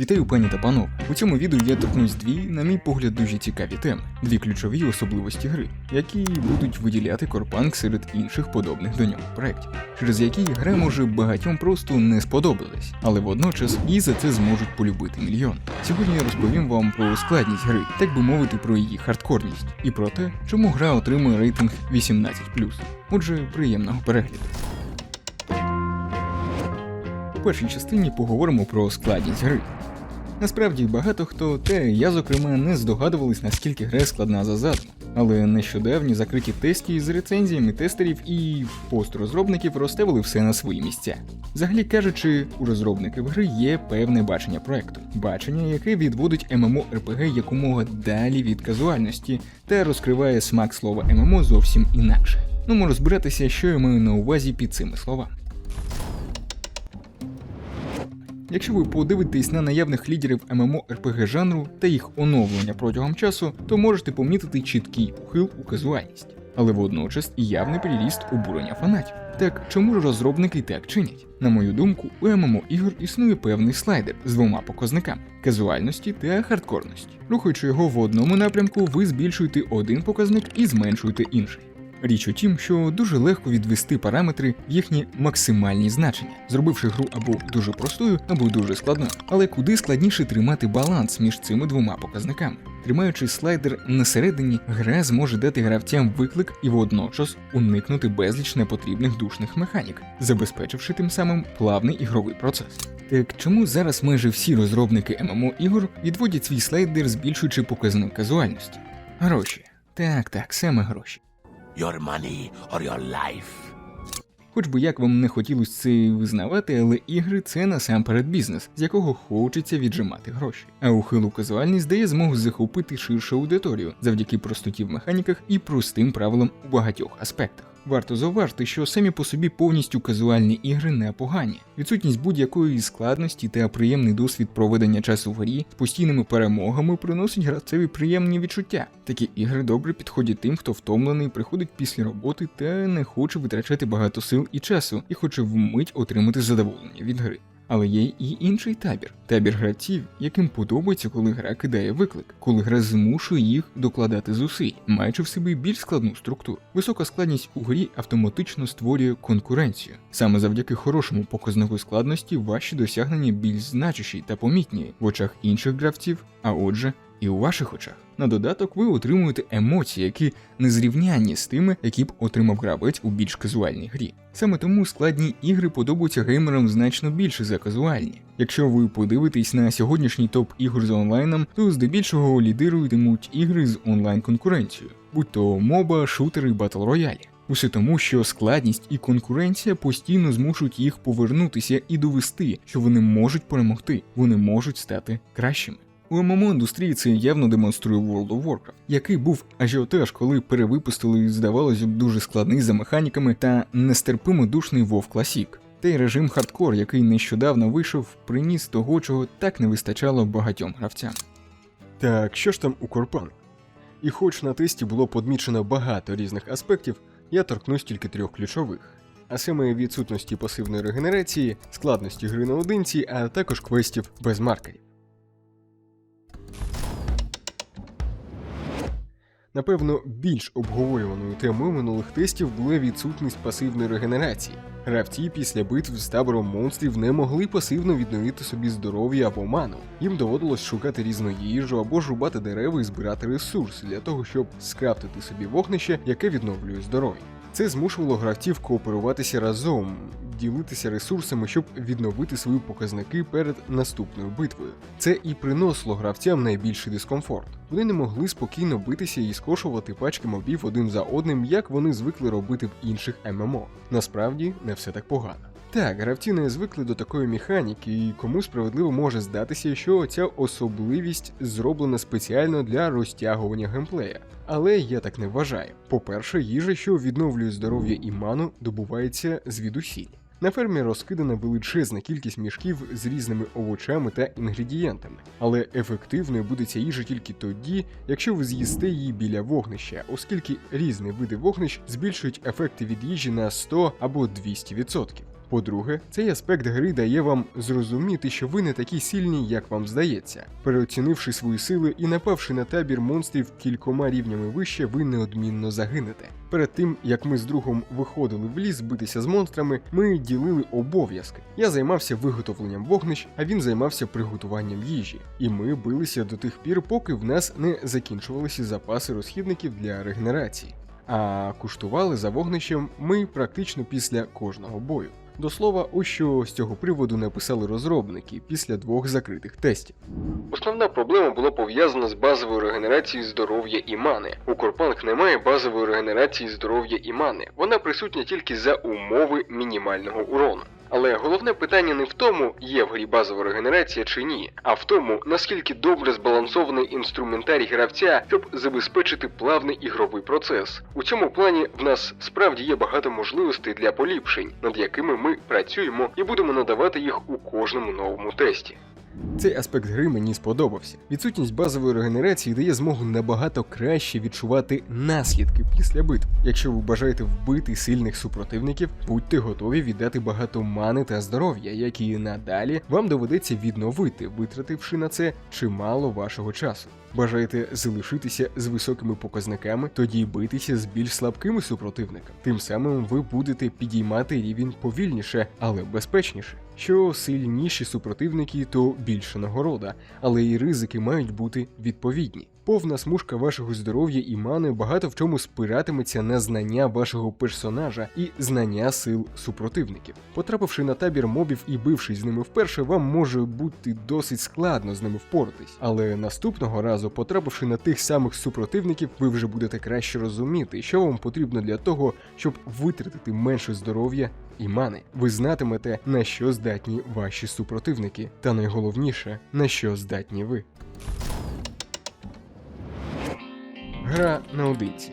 Вітаю пані та панове. У цьому відео я торкнусь дві, на мій погляд, дуже цікаві теми, дві ключові особливості гри, які будуть виділяти Корпанк серед інших подобних до нього проєктів, через які гра може багатьом просто не сподобалась, але водночас і за це зможуть полюбити мільйон. Сьогодні я розповім вам про складність гри, так би мовити, про її хардкорність, і про те, чому гра отримує рейтинг 18+. Отже, приємного перегляду. У першій частині поговоримо про складність гри. Насправді багато хто, те я зокрема, не здогадувались, наскільки гра складна за задумом. Але нещодавні закриті тесті з рецензіями тестерів і пост-розробників розставили все на свої місця. Взагалі кажучи, у розробників гри є певне бачення проекту, бачення, яке відводить MMORPG якомога далі від казуальності та розкриває смак слова ММО зовсім інакше. Ну, розбиратися, що я маю на увазі під цими словами. Якщо ви подивитесь на наявних лідерів MMORPG жанру та їх оновлення протягом часу, то можете помітити чіткий ухил у казуальність, але водночас і явний приріст обурення фанатів. Так чому ж розробники так чинять? На мою думку, у MMO ігор існує певний слайдер з двома показниками казуальності та хардкорності. Рухаючи його в одному напрямку, ви збільшуєте один показник і зменшуєте інший. Річ у тім, що дуже легко відвести параметри в їхні максимальні значення, зробивши гру або дуже простою, або дуже складною. Але куди складніше тримати баланс між цими двома показниками. Тримаючи слайдер на середині, гра зможе дати гравцям виклик і водночас уникнути безліч непотрібних душних механік, забезпечивши тим самим плавний ігровий процес. Так чому зараз майже всі розробники ММО ігор відводять свій слайдер, збільшуючи показник казуальності? Гроші. Так, так, саме гроші. Your money or your life. Хоч би як вам не хотілося це визнавати, але ігри це насамперед бізнес, з якого хочеться віджимати гроші. А ухилу казуальність дає змогу захопити ширшу аудиторію завдяки простоті в механіках і простим правилам у багатьох аспектах. Варто зауважити, що самі по собі повністю казуальні ігри непогані. Відсутність будь-якої складності та приємний досвід проведення часу в грі з постійними перемогами приносить гравцеві приємні відчуття. Такі ігри добре підходять тим, хто втомлений, приходить після роботи та не хоче витрачати багато сил і часу, і хоче вмить отримати задоволення від гри. Але є і інший табір табір гравців, яким подобається, коли гра кидає виклик, коли гра змушує їх докладати зусиль, маючи в собі більш складну структуру. Висока складність у грі автоматично створює конкуренцію. Саме завдяки хорошому показнику складності ваші досягнення більш значущі та помітні в очах інших гравців, а отже, і у ваших очах. На додаток ви отримуєте емоції, які незрівнянні з тими, які б отримав гравець у більш казуальній грі. Саме тому складні ігри подобаються геймерам значно більше за казуальні. Якщо ви подивитесь на сьогоднішній топ ігор з онлайном, то здебільшого лідируйтимуть ігри з онлайн конкуренцією, будь то моба, шутери, батл роялі. Усе тому, що складність і конкуренція постійно змушують їх повернутися і довести, що вони можуть перемогти, вони можуть стати кращими. У ММО індустрії це явно демонструє World of Warcraft, який був ажіотаж, коли перевипустили, здавалося б, дуже складний за механіками та нестерпимо душний WoW Classic. Та режим хардкор, який нещодавно вийшов, приніс того, чого так не вистачало багатьом гравцям. Так, що ж там у Корпанк? І хоч на тесті було подмічено багато різних аспектів, я торкнусь тільки трьох ключових. А саме відсутності пасивної регенерації, складності гри наодинці, а також квестів без маркерів. Напевно, більш обговорюваною темою минулих тестів була відсутність пасивної регенерації. Гравці після битв з табором монстрів не могли пасивно відновити собі здоров'я або ману. Їм доводилось шукати різну їжу або ж рубати дерева і збирати ресурси для того, щоб скрафтити собі вогнище, яке відновлює здоров'я. Це змушувало гравців кооперуватися разом, ділитися ресурсами, щоб відновити свої показники перед наступною битвою. Це і приносило гравцям найбільший дискомфорт. Вони не могли спокійно битися і скошувати пачки мобів один за одним, як вони звикли робити в інших ММО. Насправді не все так погано. Так, гравці не звикли до такої механіки, і кому справедливо може здатися, що ця особливість зроблена спеціально для розтягування геймплея. Але я так не вважаю. По-перше, їжа, що відновлює здоров'я і ману, добувається звідусіль. На фермі розкидана величезна кількість мішків з різними овочами та інгредієнтами, але ефективною буде ця їжа тільки тоді, якщо ви з'їсте її біля вогнища, оскільки різні види вогнищ збільшують ефекти від їжі на 100 або 200%. По-друге, цей аспект гри дає вам зрозуміти, що ви не такі сильні, як вам здається. Переоцінивши свої сили і напавши на табір монстрів кількома рівнями вище, ви неодмінно загинете. Перед тим як ми з другом виходили в ліс битися з монстрами, ми ділили обов'язки. Я займався виготовленням вогнищ, а він займався приготуванням їжі. І ми билися до тих пір, поки в нас не закінчувалися запаси розхідників для регенерації. А куштували за вогнищем ми практично після кожного бою. До слова, ось що з цього приводу написали розробники після двох закритих тестів. Основна проблема була пов'язана з базовою регенерацією здоров'я і мани. У Корпанг немає базової регенерації здоров'я і мани. Вона присутня тільки за умови мінімального урону. Але головне питання не в тому, є в грі базова регенерація чи ні, а в тому, наскільки добре збалансований інструментарій гравця, щоб забезпечити плавний ігровий процес. У цьому плані в нас справді є багато можливостей для поліпшень, над якими ми працюємо і будемо надавати їх у кожному новому тесті. Цей аспект гри мені сподобався. Відсутність базової регенерації дає змогу набагато краще відчувати наслідки після битв. Якщо ви бажаєте вбити сильних супротивників, будьте готові віддати багато мани та здоров'я, які надалі вам доведеться відновити, витративши на це чимало вашого часу. Бажаєте залишитися з високими показниками, тоді битися з більш слабкими супротивниками. Тим самим ви будете підіймати рівень повільніше, але безпечніше. Що сильніші супротивники, то більша нагорода, але і ризики мають бути відповідні. Повна смужка вашого здоров'я і мани багато в чому спиратиметься на знання вашого персонажа і знання сил супротивників. Потрапивши на табір мобів і бившись з ними вперше, вам може бути досить складно з ними впоратись. Але наступного разу, потрапивши на тих самих супротивників, ви вже будете краще розуміти, що вам потрібно для того, щоб витратити менше здоров'я і мани. Ви знатимете, на що здатні ваші супротивники, та найголовніше, на що здатні ви. Гра наодинці.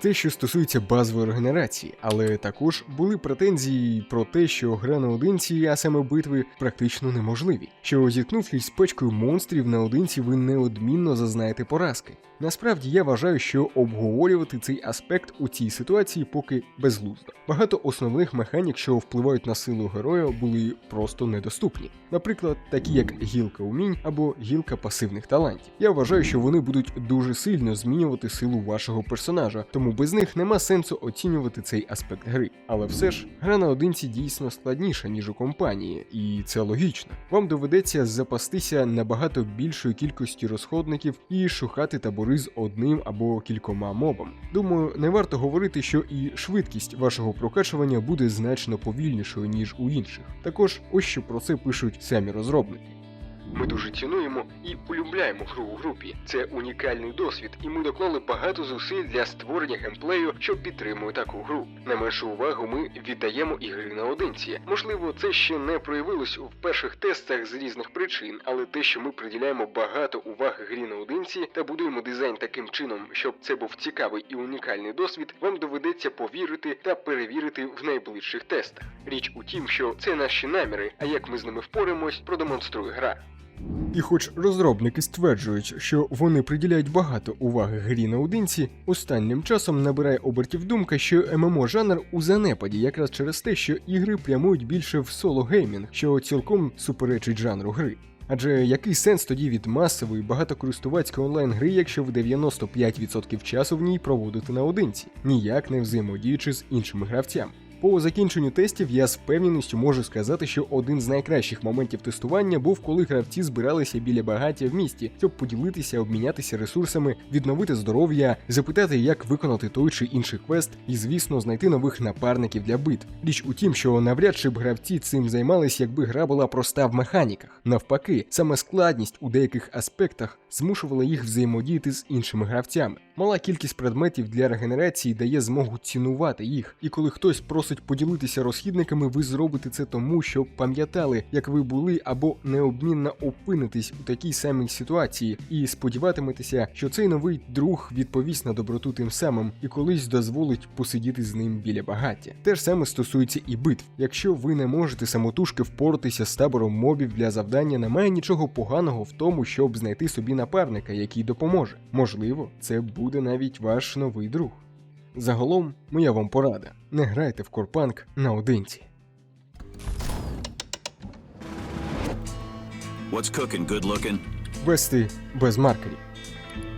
Це що стосується базової регенерації, але також були претензії про те, що гра наодинці, а саме битви, практично неможливі. Що зіткнувшись з печкою монстрів наодинці, ви неодмінно зазнаєте поразки. Насправді я вважаю, що обговорювати цей аспект у цій ситуації поки безглуздо. Багато основних механік, що впливають на силу героя, були просто недоступні. Наприклад, такі як гілка умінь або гілка пасивних талантів. Я вважаю, що вони будуть дуже сильно змінювати силу вашого персонажа, тому без них нема сенсу оцінювати цей аспект гри. Але все ж, гра наодинці дійсно складніша, ніж у компанії, і це логічно. Вам доведеться запастися набагато більшою кількістю розходників і шукати табори з одним або кількома мобами. Думаю, не варто говорити, що і швидкість вашого прокачування буде значно повільнішою, ніж у інших. Також ось що про це пишуть самі розробники. Ми дуже цінуємо і полюбляємо гру у групі. Це унікальний досвід, і ми доклали багато зусиль для створення геймплею, що підтримує таку гру. Не меншу увагу ми віддаємо ігри наодинці. Можливо, це ще не проявилось в перших тестах з різних причин, але те, що ми приділяємо багато уваги грі наодинці та будуємо дизайн таким чином, щоб це був цікавий і унікальний досвід, вам доведеться повірити та перевірити в найближчих тестах. Річ у тім, що це наші наміри, а як ми з ними впораємось, продемонструє гра. І хоч розробники стверджують, що вони приділяють багато уваги грі наодинці, останнім часом набирає обертів думка, що ММО жанр у занепаді якраз через те, що ігри прямують більше в соло геймінг, що цілком суперечить жанру гри. Адже який сенс тоді від масової багатокористувацької онлайн-гри, якщо ви 95% часу в ній проводите наодинці, ніяк не взаємодіючи з іншими гравцями? По закінченню тестів я з впевненістю можу сказати, що один з найкращих моментів тестування був, коли гравці збиралися біля багаття в місті, щоб поділитися, обмінятися ресурсами, відновити здоров'я, запитати, як виконати той чи інший квест, і, звісно, знайти нових напарників для битв. Річ у тім, що навряд чи б гравці цим займались, якби гра була проста в механіках. Навпаки, саме складність у деяких аспектах змушувала їх взаємодіяти з іншими гравцями. Мала кількість предметів для регенерації дає змогу цінувати їх, і коли хтось просить поділитися розхідниками, ви зробите це тому, що пам'ятали, як ви були або необмінно опинитесь у такій самій ситуації, і сподіватиметеся, що цей новий друг відповість на доброту тим самим і колись дозволить посидіти з ним біля багаття. Те ж саме стосується і битв. Якщо ви не можете самотужки впоратися з табором мобів для завдання, немає нічого поганого в тому, щоб знайти собі напарника, який допоможе. Можливо, це буде навіть ваш новий друг. Загалом, моя вам порада: не грайте в Корпанк наодинці. What's cooking, good looking? Квести без маркерів.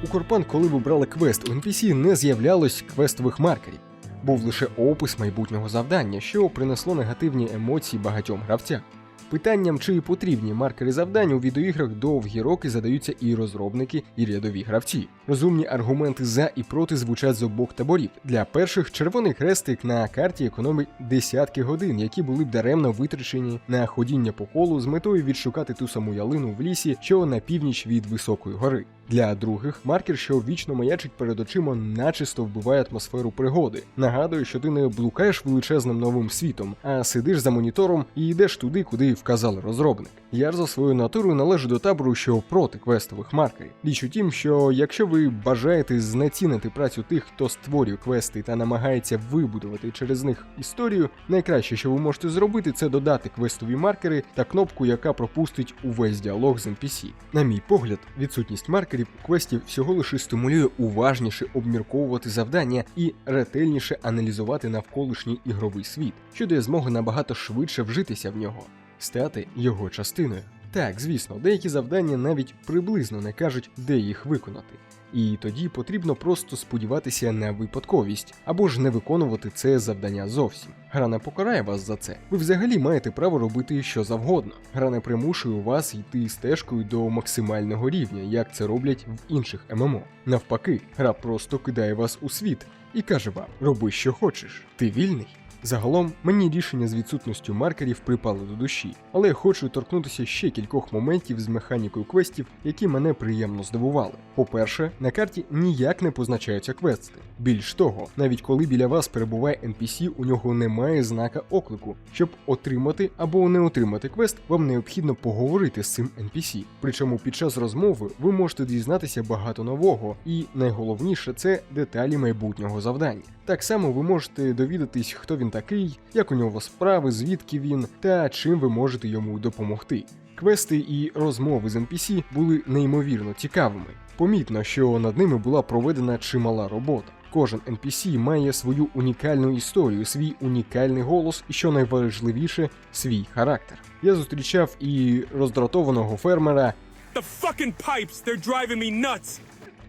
У Корпан, коли ви брали квест, у NPC не з'являлось квестових маркерів. Був лише опис майбутнього завдання, що принесло негативні емоції багатьом гравцям. Питанням, чи потрібні маркери завдань у відеоіграх довгі роки задаються і розробники, і рядові гравці. Розумні аргументи за і проти звучать з обох таборів. Для перших червоний хрестик на карті економить десятки годин, які були б даремно витрачені на ходіння по колу з метою відшукати ту саму ялину в лісі, що на північ від високої гори. Для других маркер, що вічно маячить перед очима, начисто вбиває атмосферу пригоди. Нагадує, що ти не блукаєш величезним новим світом, а сидиш за монітором і йдеш туди, куди вказали розробник. Я ж за свою натуру належу до табору, що проти квестових маркерів. Річ у тім, що якщо ви бажаєте знецінити працю тих, хто створює квести та намагається вибудувати через них історію, найкраще, що ви можете зробити, це додати квестові маркери та кнопку, яка пропустить увесь діалог з NPC. На мій погляд, відсутність маркерів у квестів всього лише стимулює уважніше обмірковувати завдання і ретельніше аналізувати навколишній ігровий світ, що дає змогу набагато швидше вжитися в нього, стати його частиною. Так, звісно, деякі завдання навіть приблизно не кажуть, де їх виконати. І тоді потрібно просто сподіватися на випадковість або ж не виконувати це завдання зовсім. Гра не покарає вас за це. Ви взагалі маєте право робити що завгодно. Гра не примушує вас йти стежкою до максимального рівня, як це роблять в інших ММО. Навпаки, гра просто кидає вас у світ і каже вам: роби що хочеш, ти вільний. Загалом мені рішення з відсутністю маркерів припало до душі, але я хочу торкнутися ще кількох моментів з механікою квестів, які мене приємно здивували. По-перше, на карті ніяк не позначаються квести. Більш того, навіть коли біля вас перебуває NPC, у нього немає знака оклику. Щоб отримати або не отримати квест, вам необхідно поговорити з цим NPC. Причому під час розмови ви можете дізнатися багато нового, і найголовніше це деталі майбутнього завдання. Так само ви можете довідатись, хто він такий, як у нього справи, звідки він та чим ви можете йому допомогти. Квести і розмови з NPC були неймовірно цікавими. Помітно, що над ними була проведена чимала робота. Кожен NPC має свою унікальну історію, свій унікальний голос і, що найважливіше, свій характер. Я зустрічав і роздратованого фермера, The fucking pipes, they're driving me nuts.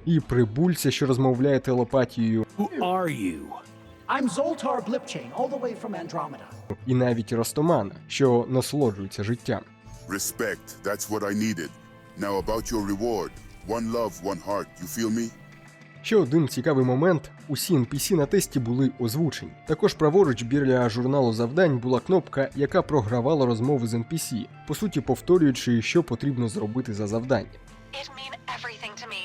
І прибульця, що розмовляє телепатією, Who are you? I'm Zoltar Blipchain, all the way from Andromeda. і навіть Ростомана, що насолоджується життям. Respect, that's what I needed. Now about your reward. One love, one heart, you feel me? Ще один цікавий момент: усі NPC на тесті були озвучені. Також праворуч біля журналу завдань була кнопка, яка програвала розмови з NPC, по суті повторюючи, що потрібно зробити за завдання. It'd mean everything to me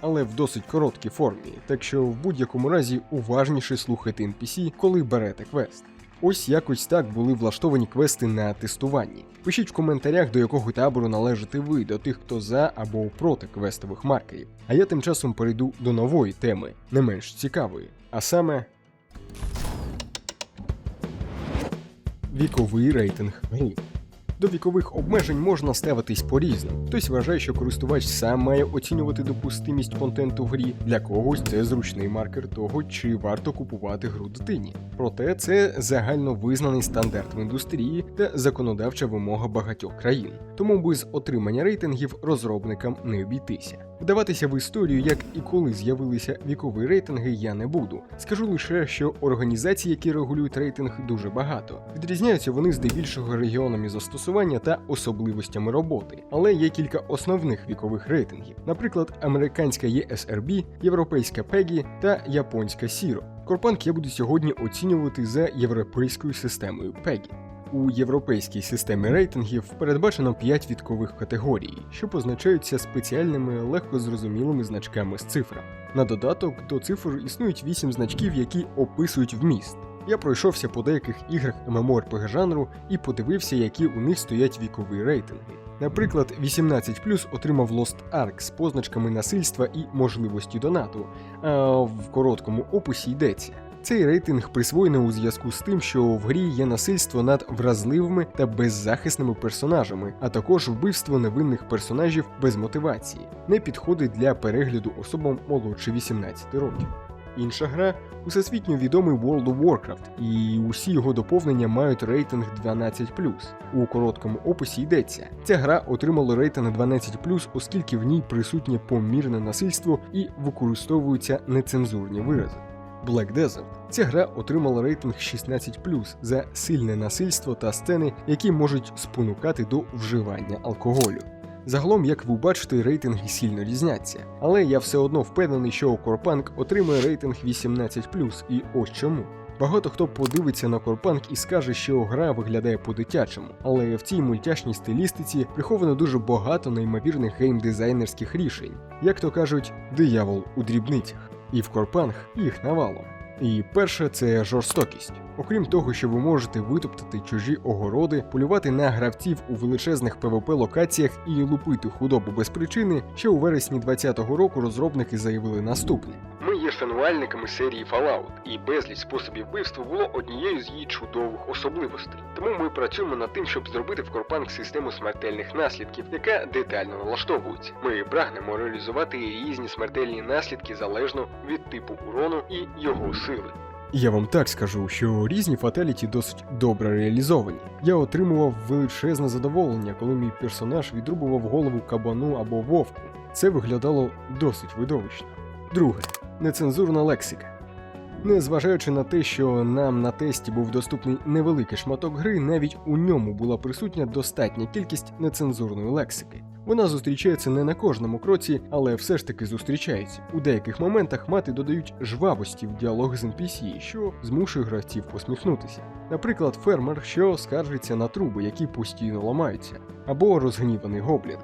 але в досить короткій формі, так що в будь-якому разі уважніше слухайте NPC, коли берете квест. Ось якось так були влаштовані квести на тестуванні. Пишіть в коментарях, до якого табору належите ви, до тих, хто за або проти квестових маркерів. А я тим часом перейду до нової теми, не менш цікавої, а саме віковий рейтинг гри. До вікових обмежень можна ставитись по-різному. Хтось вважає, що користувач сам має оцінювати допустимість контенту в грі. Для когось це зручний маркер того, чи варто купувати гру дитині. Проте це загально визнаний стандарт в індустрії та законодавча вимога багатьох країн. Тому без отримання рейтингів розробникам не обійтися. Вдаватися в історію, як і коли з'явилися вікові рейтинги, я не буду. Скажу лише, що організацій, які регулюють рейтинг, дуже багато. Відрізняються вони здебільшого регіонами застосування та особливостями роботи, але є кілька основних вікових рейтингів, наприклад, американська ESRB, європейська PEGI та японська SIRO. Корпанк я буду сьогодні оцінювати за європейською системою PEGI. У європейській системі рейтингів передбачено 5 віткових категорій, що позначаються спеціальними легкозрозумілими значками з цифрами. На додаток до цифр існують 8 значків, які описують вміст. Я пройшовся по деяких іграх MMORPG жанру і подивився, які у них стоять вікові рейтинги. Наприклад, 18 отримав Lost Ark з позначками насильства і можливості донату, а в короткому описі йдеться. Цей рейтинг присвоєний у зв'язку з тим, що в грі є насильство над вразливими та беззахисними персонажами, а також вбивство невинних персонажів без мотивації, не підходить для перегляду особам молодше 18 років. інша гра усесвітньо відомий World of Warcraft, і усі його доповнення мають рейтинг 12. У короткому описі йдеться: ця гра отримала рейтинг 12, оскільки в ній присутнє помірне насильство і використовуються нецензурні вирази. Black Desert. Ця гра отримала рейтинг 16 за сильне насильство та сцени, які можуть спонукати до вживання алкоголю. Загалом, як ви бачите, рейтинги сильно різняться, але я все одно впевнений, що Корпанк отримує рейтинг 18 і ось чому. Багато хто подивиться на Корпанк і скаже, що гра виглядає по-дитячому, але в цій мультяшній стилістиці приховано дуже багато неймовірних геймдизайнерських рішень, як то кажуть, диявол у дрібницях. І в Корпанг їх навалом. І перше це жорстокість. Окрім того, що ви можете витоптати чужі огороди, полювати на гравців у величезних ПВП локаціях і лупити худобу без причини, ще у вересні 2020 року розробники заявили наступне: ми є шанувальниками серії Fallout, і безліч способів вбивства було однією з її чудових особливостей. Тому ми працюємо над тим, щоб зробити в Корпанк систему смертельних наслідків, яка детально налаштовується. Ми прагнемо реалізувати різні смертельні наслідки залежно від типу урону і його сили. Я вам так скажу, що різні фаталіті досить добре реалізовані. Я отримував величезне задоволення, коли мій персонаж відрубував голову кабану або вовку. Це виглядало досить видовищно. Друге нецензурна лексика. Незважаючи на те, що нам на тесті був доступний невеликий шматок гри, навіть у ньому була присутня достатня кількість нецензурної лексики. Вона зустрічається не на кожному кроці, але все ж таки зустрічається. У деяких моментах мати додають жвавості в діалог з NPC, що змушує гравців посміхнутися. Наприклад, фермер, що скаржиться на труби, які постійно ламаються, або розгніваний гоблін.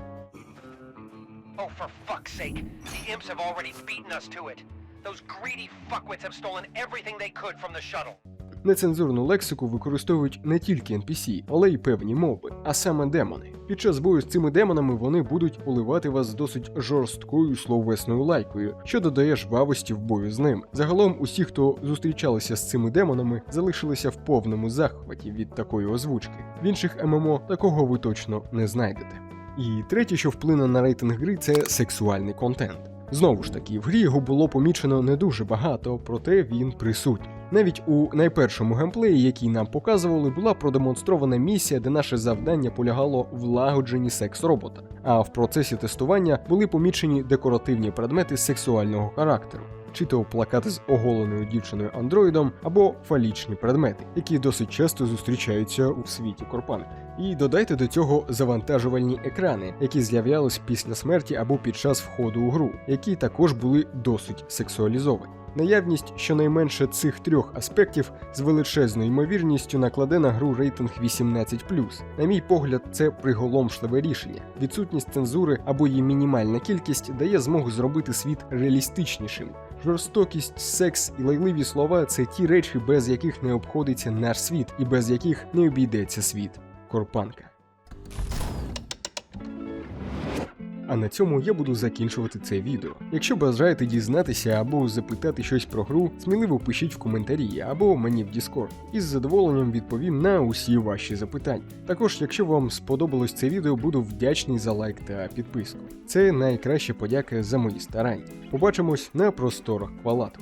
Oh, for fuck's sake. The imps have already beaten us to it. Those greedy fuckwits have stolen everything they could from the shuttle. Нецензурну лексику використовують не тільки NPC, але й певні моби, а саме демони. Під час бою з цими демонами вони будуть поливати вас досить жорсткою словесною лайкою, що додає жвавості в бою з ними. Загалом, усі, хто зустрічалися з цими демонами, залишилися в повному захваті від такої озвучки. В інших ММО такого ви точно не знайдете. І третє, що вплине на рейтинг гри, це сексуальний контент. Знову ж таки, в грі його було помічено не дуже багато, проте він присутній. Навіть у найпершому геймплеї, який нам показували, була продемонстрована місія, де наше завдання полягало в лагодженні секс-робота. А в процесі тестування були помічені декоративні предмети сексуального характеру. Чи то плакати з оголеною дівчиною андроїдом, або фалічні предмети, які досить часто зустрічаються у світі Корпанк. І додайте до цього завантажувальні екрани, які з'являлись після смерті або під час входу у гру, які також були досить сексуалізовані. Наявність щонайменше цих трьох аспектів з величезною ймовірністю накладе на гру рейтинг 18. На мій погляд, це приголомшливе рішення. Відсутність цензури або її мінімальна кількість дає змогу зробити світ реалістичнішим. Жорстокість, секс і лайливі слова це ті речі, без яких не обходиться наш світ і без яких не обійдеться світ Корпанка. А на цьому я буду закінчувати це відео. Якщо бажаєте дізнатися або запитати щось про гру, сміливо пишіть в коментарі або мені в Discord. І з задоволенням відповім на усі ваші запитання. Також, якщо вам сподобалось це відео, буду вдячний за лайк та підписку. Це найкраща подяка за мої старання. Побачимось на просторах Квалату.